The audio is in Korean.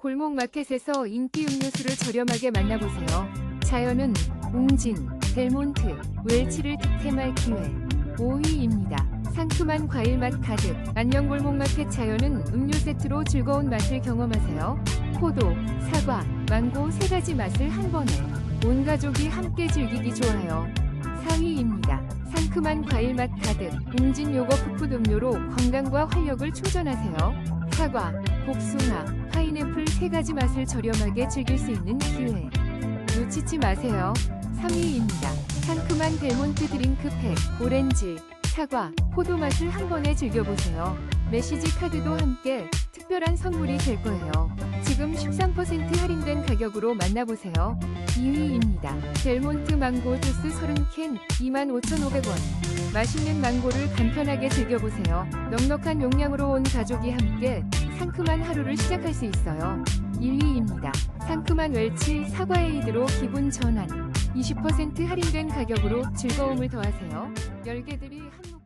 골목 마켓에서 인기 음료수를 저렴하게 만나보세요. 자연은 웅진, 델몬트, 웰치를 득템할 기회. 5위입니다. 상큼한 과일 맛 가득. 안녕 골목 마켓 자연은 음료 세트로 즐거운 맛을 경험하세요. 포도, 사과, 망고 세 가지 맛을 한 번에. 온 가족이 함께 즐기기 좋아요. 4위입니다. 상큼한 과일 맛 가득. 웅진 요거 풋풋 음료로 건강과 활력을 충전하세요. 사과, 복숭아, 세 가지 맛을 저렴하게 즐길 수 있는 기회. 놓치지 마세요. 3위입니다. 상큼한 델몬트 드링크 팩, 오렌지, 사과, 포도 맛을 한 번에 즐겨보세요. 메시지 카드도 함께 특별한 선물이 될 거예요. 지금 13% 할인된 가격으로 만나보세요. 2위입니다. 델몬트 망고 주스 30캔 25,500원. 맛있는 망고를 간편하게 즐겨보세요. 넉넉한 용량으로 온 가족이 함께 상큼한 하루를 시작할 수 있어요. 1위입니다. 상큼한 웰치 사과 에이드로 기분 전환. 20% 할인된 가격으로 즐거움을 더하세요. 열개들이 한